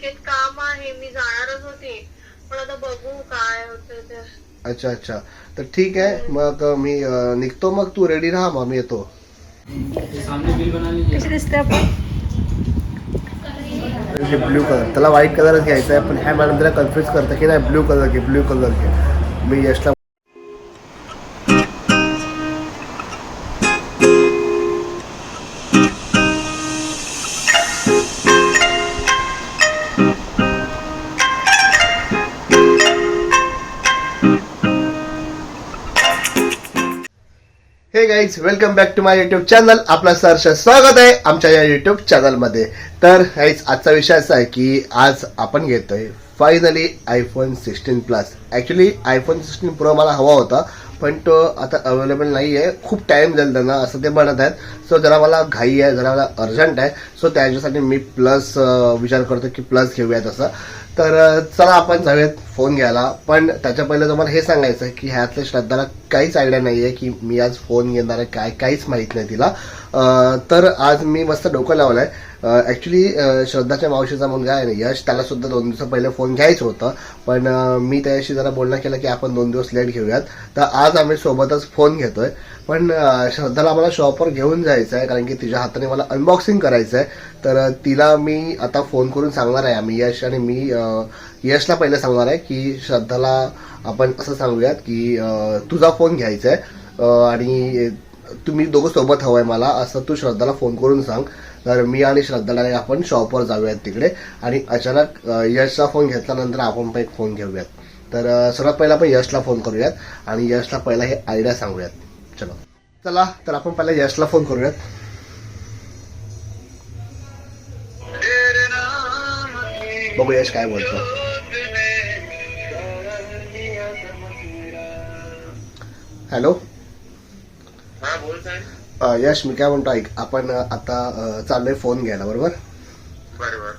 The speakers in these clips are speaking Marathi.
बँकेत काम आहे मी जाणारच होती. पण आता बघू काय होतं ते. अच्छा अच्छा. तर ठीक आहे मग मी अं, निघतो मग. तू रेडी राहा मग मी येतो. ये सामने बिल बना लीजिए कशी दिसते आपण? ब्ल्यू कलर त्याला व्हाईट कलरच घ्यायचा आहे पण ह्या मॅडम त्याला कन्फ्युज करतं की नाही ब्ल्यू कलर घे ब्ल्यू कलर घे. मी यशला हे guys welcome back to my YouTube channel आपला सहर्ष स्वागत आहे आमच्या या युट्यूब चॅनलमध्ये तर गाईज आजचा विषय असा आहे की आज आपण घेतोय finally iPhone sixteen plus actually iPhone sixteen pro मला हवा होता पण तो आता अवेलेबल नाही आहे खूप टाईम जाईल त्यांना असं ते म्हणत आहेत. सो जरा मला घाई आहे जरा मला अर्जंट आहे. सो त्याच्यासाठी मी प्लस विचार करतो की प्लस घेऊयात असं. तर चला आपण जाऊयात फोन घ्यायला. पण त्याच्या पहिले तुम्हाला हे सांगायचं आहे की ह्यातल्या श्रद्धाला काहीच आयडिया नाही आहे की मी आज फोन घेणार आहे काय काहीच माहीत नाही तिला. तर आज मी मस्त डोकं लावलं आहे ॲक्च्युली श्रद्धाच्या मावशीचा मुलगा आहे ना यश. त्याला सुद्धा दोन दिवसा पहिले फोन घ्यायचं होतं. पण मी त्याच्याशी जरा बोलणं केलं की आपण दोन दिवस लेट घेऊयात. तर आज आम्ही सोबतच फोन घेतोय. पण श्रद्धाला मला शॉपवर घेऊन जायचं आहे कारण की तिच्या हाताने मला अनबॉक्सिंग करायचं आहे. तर तिला मी आता फोन करून सांगणार आहे आम्ही यश आणि मी यशला पहिले सांगणार आहे की श्रद्धाला आपण असं सांगूयात की तुझा फोन घ्यायचा आहे. आणि तुम्ही दोघं सोबत हवंय मला असं तू श्रद्धाला फोन करून सांग. तर मी आणि श्रद्धाला आपण शॉपवर जाऊयात तिकडे. आणि अचानक यशचा फोन घेतल्यानंतर आपण पण एक फोन घेऊयात. तर सर्वात पहिला आपण यशला फोन करूयात आणि यशला पहिला हे आयडिया सांगूयात. चलो. चला तर आपण पहिला यशला फोन करूयात. बघू यश काय बोलतो. हॅलो. हा यश मी काय म्हणतो ऐक आपण आता चाललोय फोन घ्यायला बरोबर?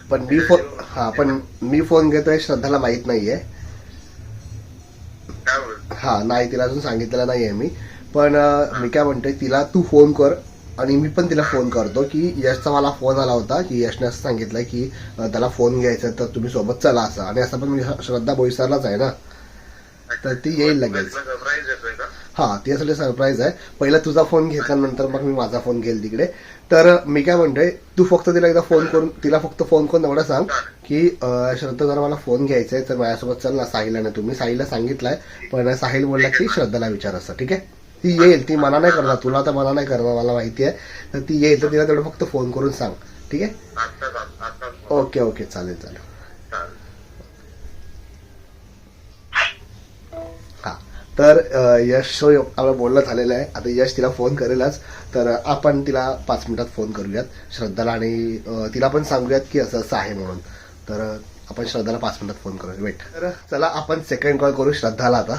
पण मी फोन हा पण मी फोन घेतोय श्रद्धाला माहीत नाहीये. हा नाही तिला अजून सांगितलेलं नाहीये मी. पण मी काय म्हणतोय तिला तू फोन कर आणि मी पण तिला फोन करतो की यशचा मला फोन आला होता की यशने असं सांगितलंय की त्याला फोन घ्यायचा तर तुम्ही सोबत चला असं. आणि असं पण मी श्रद्धा बोईसरलाच आहे ना? तर ती येईल लगेच. हा त्यासाठी सरप्राईज आहे. पहिला तुझा फोन घेतल्यानंतर मग मी माझा फोन घेईल तिकडे. तर मी काय म्हणतोय तू फक्त तिला एकदा फोन करून तिला फक्त फोन करून एवढं सांग की श्रद्धा जरा मला फोन घ्यायचा आहे तर माझ्यासोबत चल ना साहिलला नाही तुम्ही. साहिलला सांगितलंय पण साहिल बोलला की श्रद्धाला विचार असं ठीक आहे? ती येईल ती मना नाही करणार तुला तर मना नाही करणार मला माहिती आहे. तर ती येईल तर तिला तेवढं फक्त फोन करून सांग ठीक आहे? ओके ओके चालेल चालेल. तर यश शो आपलं बोलणं झालेलं आहे आता यश तिला फोन करेलच. तर आपण तिला पाच मिनिटात फोन करूयात. श्रद्धाला आणि तिला पण सांगूयात की असं असं आहे म्हणून. तर आपण श्रद्धाला पाच मिनिटात फोन करूया वेट तर चला आपण सेकंड कॉल करू श्रद्धाला आता.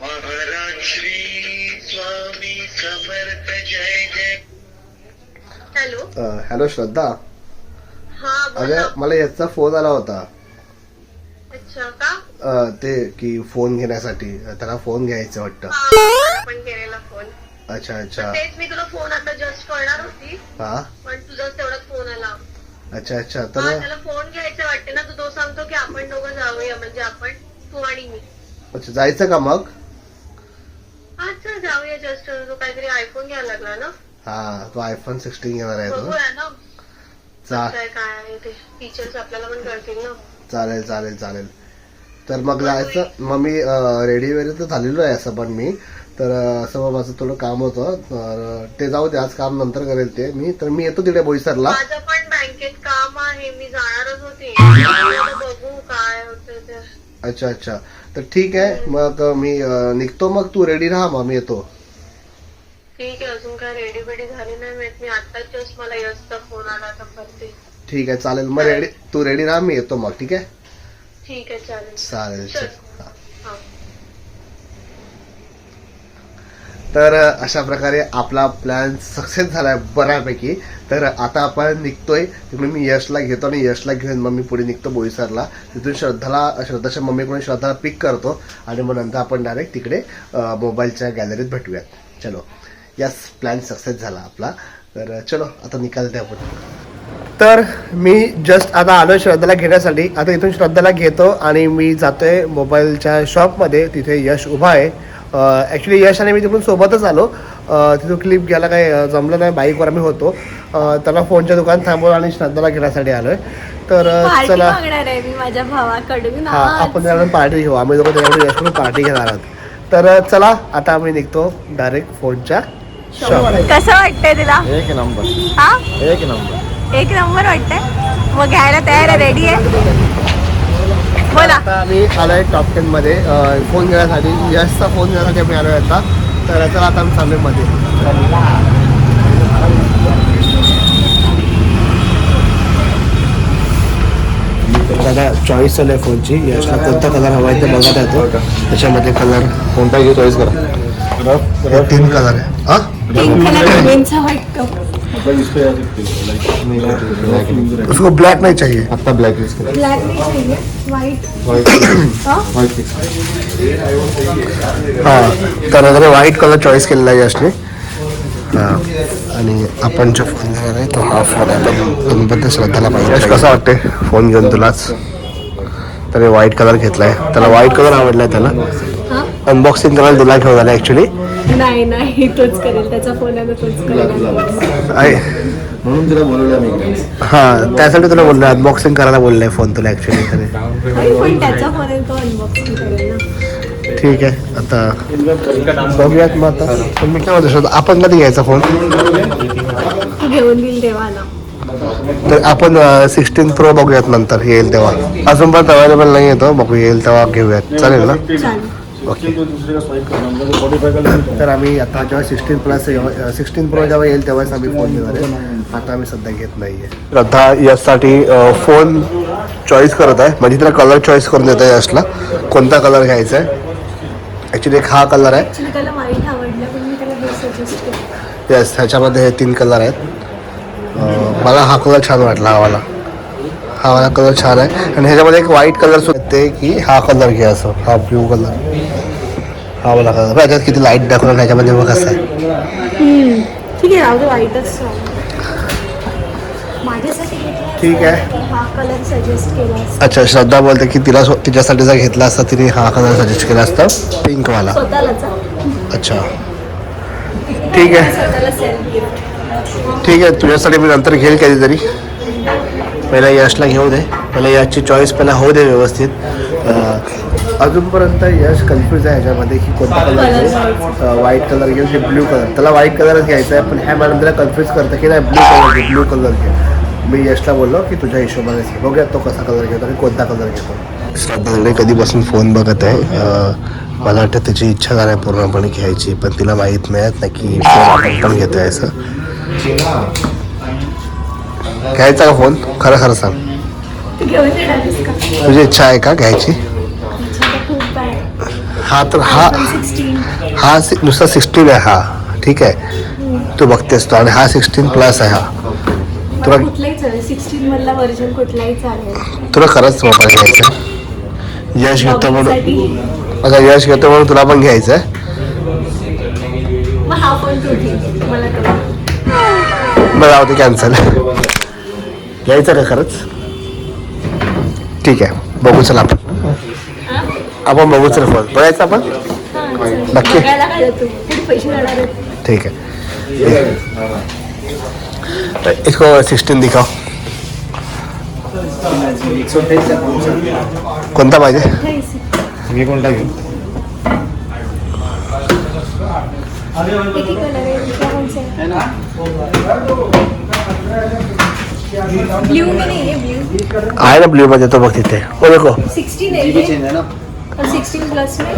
महाराज श्री स्वामी समर्थ जय जय. हॅलो. श्रद्धा. हा ना. मला याचा फोन आला होता. अच्छा का? ते की फोन घेण्यासाठी. त्याला फोन घ्यायचं वाटतं. आपण केलेला फोन अच्छा अच्छा. तेच मी तुला फोन आता जस्ट करणार होती. हा? पण तुझा तेवढाच फोन आला. अच्छा अच्छा. हा तर त्याला फोन घ्यायचा वाटते ना तू तो सांगतो की आपण दोघं जाऊया. म्हणजे आपण तू आणि मी. अच्छा जायचं का मग? अच्छा जाऊया जस्ट तो काहीतरी आयफोन घ्यायला लागला ना. हा तो आयफोन सिक्स्टीन घेणार आहे तो बघूया ना. चा काय काय आहे ते फीचर्स आपल्याला पण कळतील ना. चालेल चालेल चालेल. तर मग जायचं मग मी रेडी वगैरे तर झालेलो आहे असं पण मी. तर असं मग माझं थोडं काम होतं. तर ते जाऊ दे आज काम नंतर करेल ते. मी तर मी येतो तिकडे बोईसरला. माझं पण बँकेत काम आहे. मी जाणारच होती. आता बघू काय होतं ते. अच्छा अच्छा. तर ठीक आहे. मग मी अं, निघतो मग. तू रेडी राहा मग मी येतो. ठीक आहे. अजून काय रेडी बेडी झाली नाही माहीत. मी आत्ताच जस्ट मला यशचा फोन आला आता करते ठीक आहे चालेल. मग रेडी तू रेडी राहा मी येतो मग. ठीक आहे? ठीक आहे चालेल. चालेल चल. हा. हा. तर अशा प्रकारे आपला प्लॅन सक्सेस झालाय बऱ्यापैकी. तर आता आपण निघतोय. तिकडे मी यशला घेतो आणि यशला घेऊन मग मी पुढे निघतो बोईसरला. तिथून श्रद्धाला श्रद्धाच्या मम्मीकडून श्रद्धाला पिक करतो. आणि मग नंतर आपण डायरेक्ट तिकडे अ, मोबाईलच्या गॅलरीत भेटूयात. चलो. यस प्लॅन सक्सेस झाला आपला. तर चलो आता निकालते आपण. तर मी जस्ट आता आलो श्रद्धाला घेण्यासाठी. आता इथून श्रद्धाला घेतो आणि मी जातोय मोबाईलच्या शॉपमध्ये. तिथे यश उभा आहे. ॲक्च्युली यश आणि मी तिकडून सोबतच आलो. अ, तिथून क्लिप घ्यायला काही अ, जमलं नाही. बाईकवर आम्ही होतो. अ, त्याला फोनच्या दुकान थांबवलं आणि श्रद्धाला घेण्यासाठी आलो आहे तर चला. मागणार आहे मी माझ्या भावाकडून. हा आज. आपण त्याकडून पार्टी घेऊ. आम्ही दोघं त्याच्याकडून यशकडून पार्टी घेणार आहोत. तर चला आता आम्ही निघतो डायरेक्ट फोनच्या शॉप कसं वाटतंय तुला? एक नंबर हा? एक नंबर एक नंबर वाटतंय. मग घ्यायला तयार आहे रेडी आहे. बोला. आता आम्ही आलोय टॉप टेन मध्ये. फोन घेण्यासाठी यशचा फोन घेण्यासाठी आम्ही आलोय आता. तर चला आता आम्ही चाललोयमध्ये. दादा चॉईस चालू आहे फोनची यशला कोणता कलर हवा आहे ते बघत येतो त्याच्यामध्ये कलर कोणता घेऊ चॉईस करा तीन कलर आहे. हा? उसको ब्लॅक नाही चाहिए। आता ब्लॅक यूज करा। ब्लॅक नाही चाहिए व्हाईट व्हाईट फिक्स हां? तर वगैरे व्हाईट कलर चॉईस केलेला आहे हां आणि आपण जो फोन घेणार आहे तो हा फोन आहे. तो तुम्ही श्रद्धाला पाहिजे कसा वाटते फोन घेऊन तुलाच? त्याने व्हाईट कलर घेतलाय. त्याला व्हाईट कलर आवडलाय त्याला. हा अनबॉक्सिंग करायला तुला घेऊन आला ॲक्च्युली नाही नाही तोच करेल. त्याचा फोन आहे तो तोच करेल. आहे म्हणून तिला बोलवलं मी इकडे. हां त्यासाठी तुला बोललो अनबॉक्सिंग करायला बोललाय फोन तुला ना. ठीक आहे आता बघूयात मग आता. मी काय म्हणतो श्रद्धा, आपण कधी घ्यायचा फोन तू घेऊन तेव्हा ना. तर आपण सिक्स्टीन प्रो बघूयात नंतर येईल तेव्हा. अजून पण अवेलेबल नाही येतो बघू येईल तेव्हा घेऊयात. चालेल ना? चालेल. ओके तर आम्ही आता जेव्हा सिक्स्टीन प्लस सिक्स्टीन प्रो जेव्हा येईल तेव्हाच आम्ही फोन घेणार आहे. आता आम्ही सध्या घेत नाहीये. श्रद्धा यासाठी फोन चॉईस करत आहे. म्हणजे तिला कलर चॉईस करून देत आहे यशला कोणता कलर घ्यायचा आहे? ॲक्च्युली एक हा कलर आहे. ऍक्च्युली त्याला व्हाईट आवडलं पण मी त्याला हे सजेस्ट केलं. येस ह्याच्यामध्ये हे तीन कलर आहेत. मला हा कलर छान वाटला हा वाला हा वाला कलर छान आहे. आणि ह्याच्यामध्ये एक व्हाईट कलर सुद्धा येते की हा कलर घ्या असं हा ब्ल्यू कलर हा वाला कलर ह्याच्यात किती लाइट दाखवलं ह्याच्यामध्ये बघ कसं आहे. ठीक आहे राहू दे ठीक आहे. तर हा कलर सजेस्ट केला असता. अच्छा श्रद्धा बोलते की तिला तिच्यासाठी जर घेतला असता तिने हा कलर सजेस्ट केला असता पिंकवाला. अच्छा. ठीक आहे. ठीक आहे तुझ्यासाठी मी नंतर घेईल कधीतरी. पहिला यशला घेऊ दे. पहिला यशची चॉईस पहिला होऊ दे व्यवस्थित. अजूनपर्यंत यश कन्फ्यूज आहे ह्याच्यामध्ये की कोणता कलर घेऊ व्हाईट कलर घेऊ की ब्ल्यू कलर त्याला व्हाईट कलरच घ्यायचा आहे पण ह्या मॅडम त्याला कन्फ्यूज करतं की नाही ब्ल्यू कलर घे ब्ल्यू कलर घे. मी यशला बोललो की तुझ्या हिशोबाने घे. बघूया तो कसा कलर घेतो आणि कोणता कलर घेतो. श्रद्धाकडे कधीपासून फोन बघत आहे. मला वाटतं त्याची इच्छा झाली आहे पूर्णपणे घ्यायची पण तिला माहीत मिळत नाही की फोन आपण पण घेतोय असं. घ्यायचा का फोन? खरं खरं सांग. तुझी इच्छा आहे का घ्यायची? हा तर हा हा नुसता सिक्स्टीन आहे हा. ठीक आहे. तू बघतेस तो. आणि हा सिक्स्टीन प्लस आहे हा. तुला तुला खरंच मोबाईल घ्यायचा? यश घेतो म्हणून. आता यश घेतो म्हणून तुला पण घ्यायचं आहे. तू. बरं दे कॅन्सल घ्यायचं का खरंच? ठीक आहे. बघू चला आपण. हा? आपण बघू चल फोन बघायचं आपण? हा. नक्की? ठीक है तो इसको सिक्सटीन दिखाओ. कोणता पाहिजे? मी कोणता घेऊ? किती ब्ल्यू में नहीं है ब्ल्यू आहे ना ब्ल्यू मध्ये तो बघ तिथे. ओ देखो. है ये और सिक्सटीन प्लस में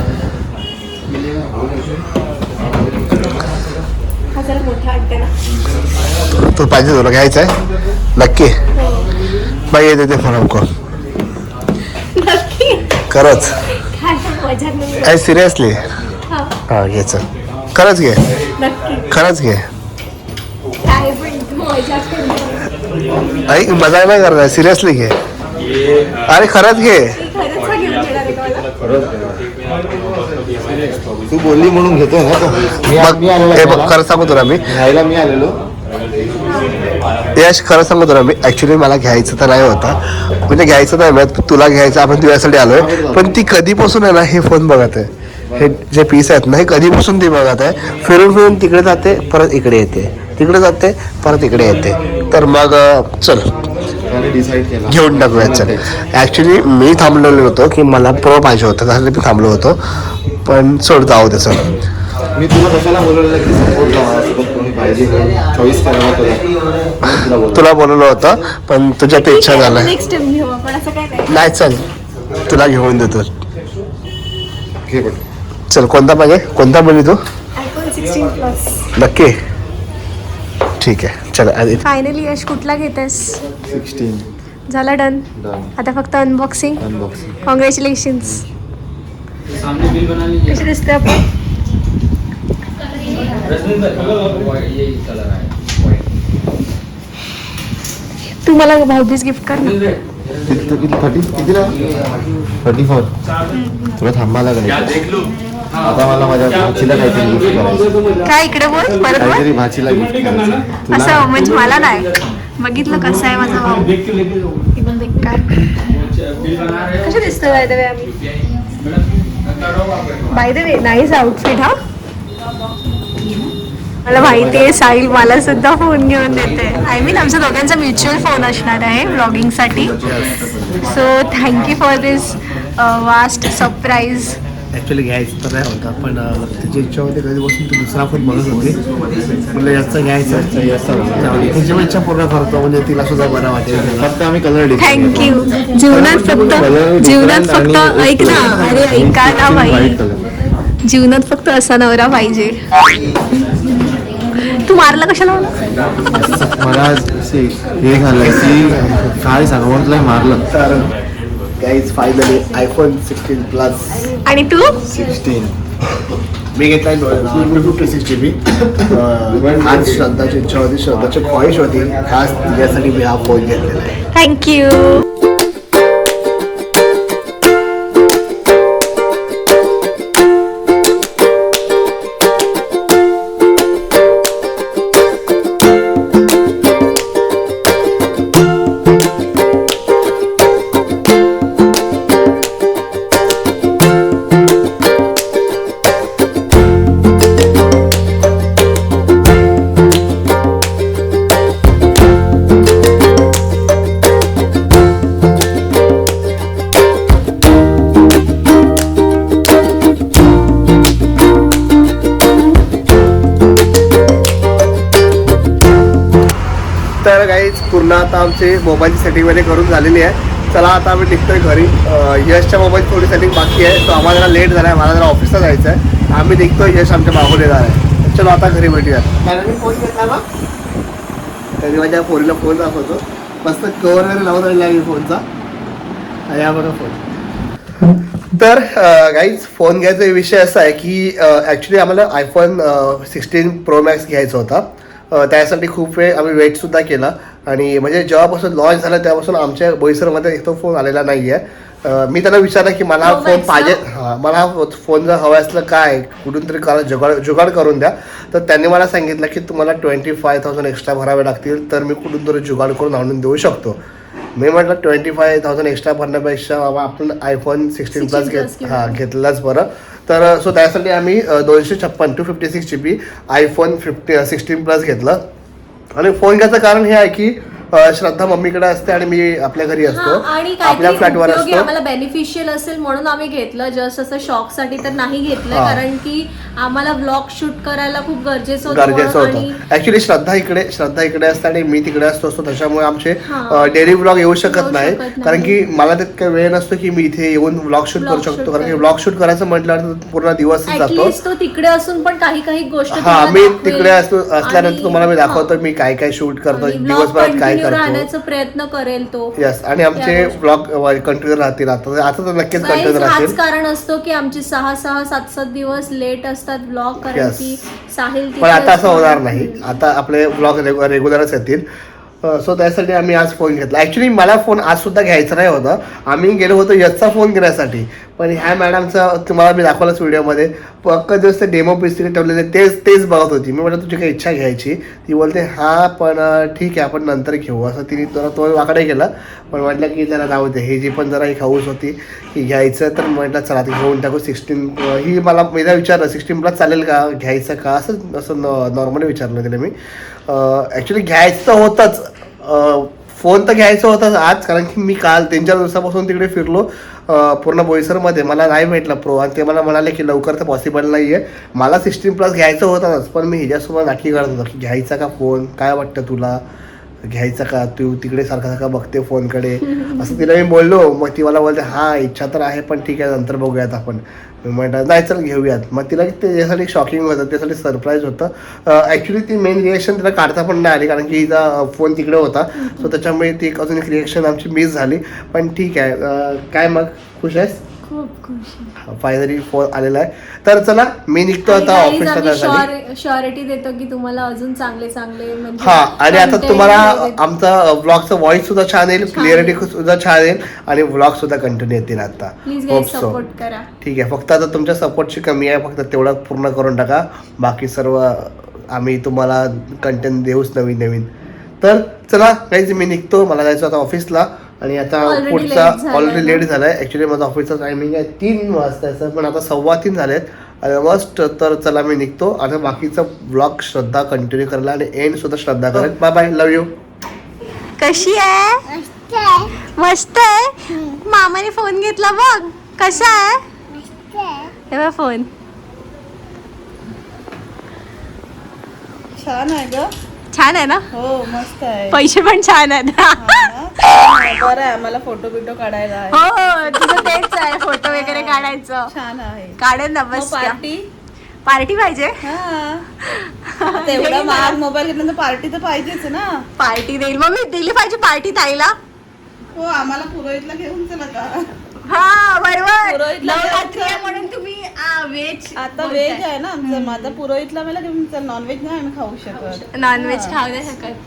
हा जरा मोठा वाटते ना तो पाहिजे तुला घ्यायचा आहे? नक्की. बाई येते ते फोन हमको. नक्की. खरंच. काय नाही. सिरियसली हा. हा घ्यायचं खरंच घे. नक्की. खरंच घे. आई मजा नाही करणार. सिरियसली घे. अरे खरंच घे. तू बोलली म्हणून घेतोय ना तो. हे बघ. खरं सांगू तुला मी. घ्यायला मी आलेलो. यश खरं सांगू तुला मी. ऍक्च्युली मला घ्यायचं तर नाही होता. म्हणजे घ्यायचं नाही माहीत तुला घ्यायचं आपण तुझ्यासाठी आलोय. पण ती कधीपासून आहे ना हे फोन बघत आहे. हे जे पीस आहेत ना हे कधीपासून ती बघत आहे? फिरून फिरून तिकडे जाते परत इकडे येते. तिकडे जाते परत इकडे येते. तर मग चल. त्याने डिसाईड केला घेऊन टाकूया चल. ॲक्च्युली मी थांबलेलो होतो की मला प्रो पाहिजे होतं त्यासाठी मी थांबलो होतो. पण सोड जाऊ दे चल. मी तुला कशाला बोलवलेलं की सपोर्ट माझ्यासोबत कोणी पाहिजे चॉईस करायला तुला म्हणून तुला. बोलवलं. तुला बोलवलं होतं पण तुझ्या ते इच्छा काय नाही नाही चल. तुला घेऊन देतो. चल कोणता पाहिजे कोणता बोलली तू? नक्की. ठीक आहे. चल आधी फायनली यश कुठला घेतेस? सिक्स्टीन झाला डन डन आता फक्त अनबॉक्सिंग अनबॉक्सिंग कॉंग्रॅच्युलेशन्स सामने बिल बना लीजिए कसे दिसते आपण? है तू मला भाऊबीज गिफ्ट कर ना. थर्टी कितीला? थर्टी फोर तुला थांबायला लागेल. आता मला माझ्या भाचीला काहीतरी गिफ्ट करायचं काय इकडे बोल परत काहीतरी बोल भाचीला गिफ्ट करायचं तुला असं म्हणजे मला नाही. बघितलं कसं आहे माझा भाऊ. एकदम बेकार हो कसे दिसतोय बाय द वे आम्ही मैडम करो आप by the way nice outfit हा? मला माहिती आहे साहिल मला सुद्धा फोन घेऊन देते. आय मीन आमच्या दोघांचा म्युच्युअल फोन असणार आहे ब्लॉगिंगसाठी so thank you for this vast surprise actually घ्यायचं तर नाही होता पण तिची इच्छा होती कधीपासून ती दुसरा फोन बघत होती. म्हणलं याचा घ्यायचा पण इच्छा पूर्ण करतो म्हणजे तिला सुद्धा बरं वाटेल फक्त आम्ही कलर थँक्यू जीवनात फक्त जीवनात फक्त ऐक ना अरे ऐका ना बाई. जीवनात फक्त असा नवरा पाहिजे. तू मारला कशाला मला? हे झालं की काय सांगू तुला मारलं. Guys finally iPhone sixteen plus आणि तू? सिक्स्टीन मी घेतलाय two fifty six G B आज श्रद्धाची इच्छा होती श्रद्धाची ख्वाहिश होती. आज तिच्यासाठी मी हा फोन घेतलेला आहे. थँक्यू पूर्ण आता आमची मोबाईलची सेटिंग वगैरे करून झालेली आहे. चला आता आम्ही निघतोय घरी. यशच्या मोबाईल थोडी सेटिंग बाकी आहे. तो आम्हाला जरा लेट झाला आहे मला जरा ऑफिसला जायचं आहे आम्ही निघतोय. यश आमच्या मागून येणार आहे. चलो आता घरी भेटूयात. फोन घेतला ना? तरी माझ्या पोरीला फोन दाखवतो. मस्त कवर वगैरे लावून राहिला मी फोनचा हा बघा फोन तर गाईज फोन घ्यायचा विषय असा आहे की ॲक्च्युली आम्हाला आयफोन सिक्स्टीन प्रो मॅक्स घ्यायचा होता. त्यासाठी खूप वेळ आम्ही वेटसुद्धा केला. आणि म्हणजे जेव्हापासून लॉन्च झाला तेव्हापासून आमच्या बोईसरमध्ये तो फोन आलेला नाही आहे मी त्यांना विचारलं की मला हा फोन पाहिजे हां मला हा फोन जर हवा असलं काय कुठून तरी करा जुगाड जुगाड करून द्या. तर त्यांनी मला सांगितलं की तुम्हाला ट्वेंटी फाय थाउजंड एक्स्ट्रा भरावे लागतील तर मी कुठून तरी जुगाड करून आणून देऊ शकतो. मी म्हटलं ट्वेंटी फाय थाउजंड एक्स्ट्रा भरण्यापेक्षा बाबा आपण आयफोन सिक्स्टीन 16 प्लस plus घेत घेऊ. हां घेतलाच बरं. तर सो त्यासाठी आम्ही दोनशे छप्पन two fifty six G B iPhone fifty sixteen plus घेतलं. आणि फोन घ्यायचं कारण हे आहे की श्रद्धा मम्मीकडे असते आणि मी आपल्या घरी असतो आणि आपल्या फ्लॅटवर असतो आम्हाला बेनिफिशियल असेल म्हणून आम्ही घेतलं जस्ट असं शॉकसाठी तर नाही घेतलं. कारण की आम्हाला ब्लॉग शूट करायला खूप गरजेचं गरजेचं होतं ऍक्च्युली श्रद्धा इकडे श्रद्धा इकडे असते आणि मी तिकडे असतो असतो त्याच्यामुळे आमचे. डेली ब्लॉग येऊ शकत नाही. कारण की मला तितका वेळ नसतो की मी इथे येऊन ब्लॉग शूट करू शकतो कारण की. ब्लॉग शूट करायचं तर पूर्ण दिवस जातो तो तिकडे असून पण काही काही गोष्ट हा मी. तिकडे असतो असल्यानंतर तुम्हाला मी दाखवतो. मी काय काय शूट करतो दिवसभरात काय राहण्याचा प्रयत्न करेल तो. यस आणि आमचे. ब्लॉग कंटिन्यू राहतील आता. आता तर नक्कीच कंटिन्यू राहतील. कारण असतो की आमचे सहा सहा सात सात दिवस लेट असतात ब्लॉग कारण Yes. की साहिल पण आता असं. होणार नाही. आता आपले ब्लॉग रेग्युलरच येतील. सो त्यासाठी आम्ही आज फोन घेतला. ॲक्च्युली मला फोन आज सुद्धा घ्यायचा नाही होता. आम्ही गेलो होतो यशचा फोन घेण्यासाठी. पण ह्या मॅडमचं तुम्हाला मी दाखवलंच व्हिडिओमध्ये. पक्क दिवस ते डेमो पीस ठेवलेले तेच तेच बघत होती. मी म्हटलं तुझी काही इच्छा घ्यायची. ती बोलते हां पण ठीक आहे आपण नंतर घेऊ. असं तिने जरा तो वाकडे केलं. पण म्हटलं की जरा जाऊ दे ही जी पण जरा एक हाऊस होती की घ्यायचं तर म्हटलं चला ती घेऊन टाकू सिक्स्टीन ही मला एकदा विचारलं सिक्स्टीन प्लस चालेल का? घ्यायचं का? असं असं नॉर्मली विचारलं तिला मी. ॲक्च्युली घ्यायचं तर होतंच. फोन तर घ्यायचा होता आज कारण की मी काल तीन चार दिवसापासून तिकडे फिरलो पूर्ण बोईसरमध्ये. मला नाही भेटला प्रो आणि ते मला म्हणाले की लवकर तर पॉसिबल नाही आहे मला सिक्स्टीन प्लस घ्यायचं होताच पण मी ह्याच्यासोबत नाटकी करत होतो की घ्यायचा का फोन काय वाटतं तुला? घ्यायचा का? तू तिकडे सारखा सारखा बघते फोनकडे असं तिला मी बोललो. मग ती मला बोलते हां इच्छा तर आहे पण ठीक आहे नंतर बघूयात आपण. म्हटलं नाही चल घेऊयात. मग तिला त्याच्यासाठी शॉकिंग होतं त्यासाठी सरप्राईज होतं. ॲक्च्युली ती मेन रिएक्शन तिला काढता पण नाही आली कारण की हिचा फोन तिकडे होता. सो त्याच्यामुळे ती एक अजून एक रिएक्शन आमची मिस झाली. पण ठीक आहे काय मग? खुश आहेस? खूप खुश फायनली फोन आलेला आहे. तर चला मी निघतो आता ऑफिसला त्यासाठी शॉरिटी देतो की तुम्हाला अजून चांगले चांगले म्हणजे हा आणि आता content तुम्हाला वगैरे- आमचा ब्लॉगचा व्हॉइस सुद्धा छान येईल क्लिअरिटी सुद्धा छान येईल आणि व्लॉग सुद्धा कंटिन्यू येतील आता. प्लीज सपोर्ट करा. ठीक आहे फक्त आता तुमच्या सपोर्टची कमी आहे फक्त तेवढं पूर्ण करून टाका. बाकी सर्व आम्ही तुम्हाला कंटेंट देऊच नवीन नवीन तर चला काहीच मी निघतो. मला जायचं आता ऑफिसला आणि आता Already पुढचा ऑलरेडी ना? लेट झालाय. ऍक्च्युली माझा ऑफिसचा टायमिंग आहे तीन वाजताचं पण आता सव्वा तीन झालेत. ऑलमोस्ट तर चला मी निघतो आता बाकीचा ब्लॉग श्रद्धा कंटिन्यू करायला आणि एंड सुद्धा श्रद्धा करेल. बाय बाय लव यू कशी आहे? मस्त आहे. मामाने फोन घेतला बघ. कसा आहे? हे बघ फोन छान आहे ग. छान आहे ना? हो मस्त आहे. पैसे पण छान आहेत. हा ना? बरं आहे आम्हाला फोटो बिटो काढायला आहे. हो तुझं तेच आहे फोटो वगैरे काढायचं. छान आहे. काढेल ना मग बस पार्टी? पार्टी पाहिजे. हा. तेवढा महाग मोबाईल घेतल्यानंतर पार्टी तर पाहिजेच ना. पार्टी देईल. मग मी दिली पाहिजे पार्टी ताईला. हो आम्हाला पुरोहितला घेऊन चला का हा बरोबर. पुरोहितला नवरात्री आहे जायचं. म्हणून तुम्ही व्हेज आता व्हेज आहे ना आमचं. माझा पुरोहितला मला घेऊन चल नॉनव्हेज नाही आम्ही खाऊ शकत. नॉनव्हेज खाऊ नाही शकत.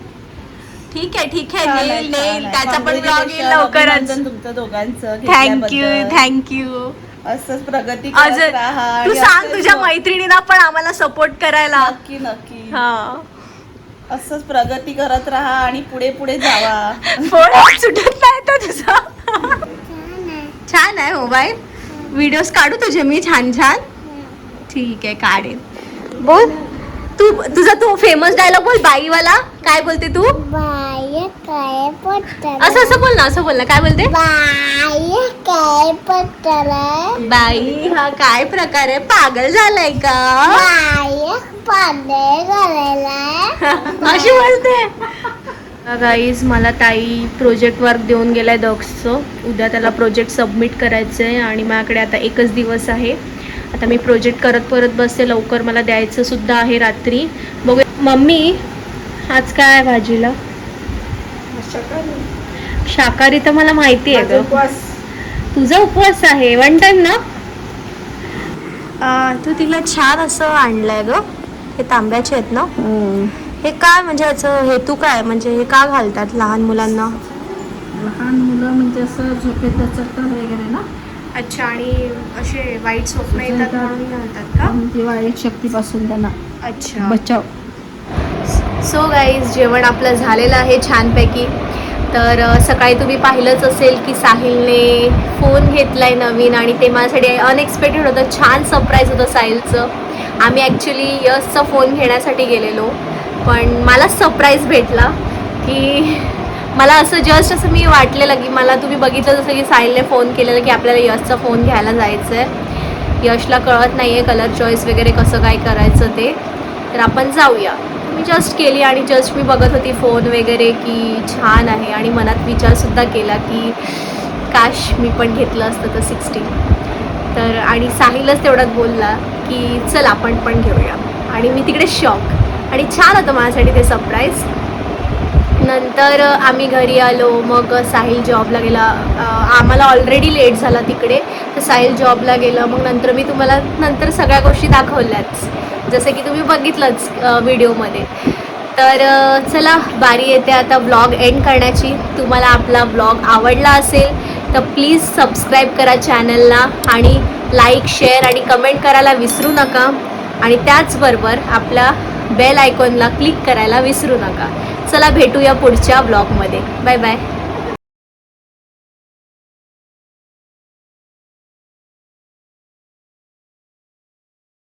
ठीक आहे ठीक आहे. नेल नेल. त्याचा पण ब्लॉग येईल Congratulations, लवकरच. अभिनंदन तुमचं दोघांचं थँक्यू घेतल्याबद्दल. थँक्यू असंच प्रगती करत अजून राहा तू आणि सांग असंच तुझ्या हो- मैत्रिणींना पण आम्हाला सपोर्ट करायला. नक्की नक्की. हा. असंच प्रगती करत राहा आणि पुढे पुढे जावा. फोन सुटत नाही तर तुझा. छान आहे मोबाईल व्हिडिओज काढू तुझे मी छान छान. ठीक आहे काढेल बोल. तू तुझा तू फेमस डायलॉग बोल बाईवाला. काय बोलते तू? बाय काय पटल असं असं बोल ना असं बोल ना. काय बोलते? काय पटल बाई हा काय प्रकार आहे? पागल झालाय का? अशी बोलते. गाईज मला ताई प्रोजेक्ट वर्क देऊन गेलाय डॉक्सचं उद्या त्याला प्रोजेक्ट सबमिट करायचं आहे आणि माझ्याकडे आता एकच दिवस आहे. आता मी प्रोजेक्ट करत परत बसते लवकर मला द्यायचं सुद्धा आहे रात्री. बघू मम्मी आज काय आहे भाजीला? शाकाहारी तर मला माहिती आहे ग. तुझा उपवास आहे? वन टाइम ना? तू तिला छान असं आणलंय ग. हे तांब्याचे आहेत ना? हे काय म्हणजे याचं हेतू काय? म्हणजे हे का घालतात लहान मुलांना? लहान मुलं म्हणजे असं झोपेत चक्कर वगैरे ना? अच्छा आणि असे वाईट स्वप्न येतात म्हणून घालतात का? ती वाईट शक्तीपासून त्यांना अच्छा. बचाव. सो गाईज जेवण आपलं झालेलं आहे छानपैकी. तर सकाळी तुम्ही पाहिलंच असेल की साहिलने फोन घेतलाय नवीन आणि ते माझ्यासाठी अनएक्सपेक्टेड होतं. छान सरप्राईज होतं साहिलचं. आम्ही ॲक्च्युली यसचा फोन घेण्यासाठी गेलेलो. पण मला सरप्राईज भेटला की मला असं जस्ट असं मी वाटलेलं की मला तुम्ही बघितलं जसं की साहिलने फोन केलेला की आपल्याला यशचा फोन घ्यायला जायचं आहे यशला कळत नाही आहे कलर चॉईस वगैरे कसं काय करायचं ते. तर आपण जाऊया. मी जस्ट केली आणि जस्ट मी बघत होती फोन वगैरे की छान आहे आणि मनात विचारसुद्धा केला की काश मी पण घेतलं असतं तर सिक्स्टीन तर आणि साहिलच तेवढ्यात बोलला की चल आपण पण घेऊया. आणि मी तिकडे शॉक आणि छान होतं माझ्यासाठी ते सरप्राईज नंतर आम्ही घरी आलो मग साहिल जॉबला गेला. आम्हाला ऑलरेडी लेट झाला तिकडे. तर साहिल जॉबला गेलं. मग नंतर मी तुम्हाला नंतर सगळ्या गोष्टी दाखवल्याच. जसं की तुम्ही बघितलंच व्हिडिओमध्ये तर चला बारी येते आता ब्लॉग एंड करण्याची. तुम्हाला आपला ब्लॉग आवडला असेल तर प्लीज सबस्क्राईब करा चॅनलला आणि लाईक शेअर आणि कमेंट करायला विसरू नका. आणि त्याचबरोबर आपला बेल आयकॉनला क्लिक करायला विसरू नका. चला भेटूया पुढच्या ब्लॉगमध्ये. Bye bye.